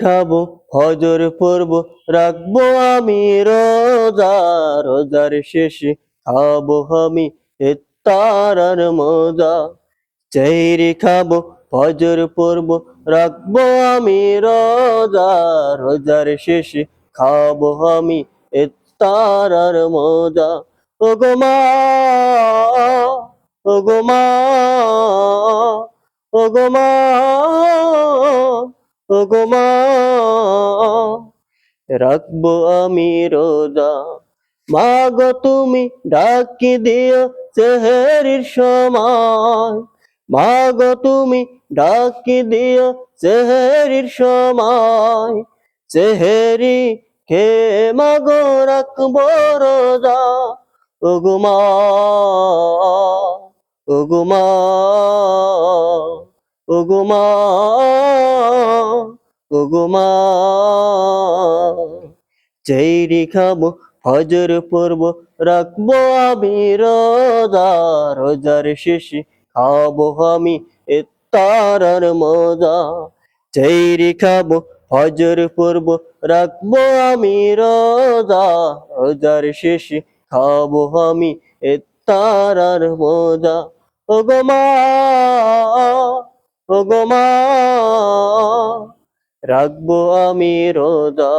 খাব, হজর পড়ব রাখব আমি রোজা, রোজার শেষে খাব আমি তারার মজা। চেরি খাব ফজর পড়ব রাখব আমি রোজা, রোজার শেষে খাব আমি তারার মজা। ও গো মা ও গো মা ও গো মা ও গো মা, রাখব আমি রোজা। মা তুমি ডাকি দিও চেহারির সময়। মা গো, তুমি ডাকি দিও চেহারির সময়। চেহারি কে মাগো রাখব রোজা। ও গো মা ও গো মা ও গো মা চেরি খাব হজর পড়ব রাখব আমি রোজা, রোজার শেষে খাব আমি তারার মজা। চেরি খাব হজর পড়ব রাখব আমি রোজা, রোজার শেষে খাব আমি তারার মজা। ও গো মা ও গো মা রাখব আমি রোজা।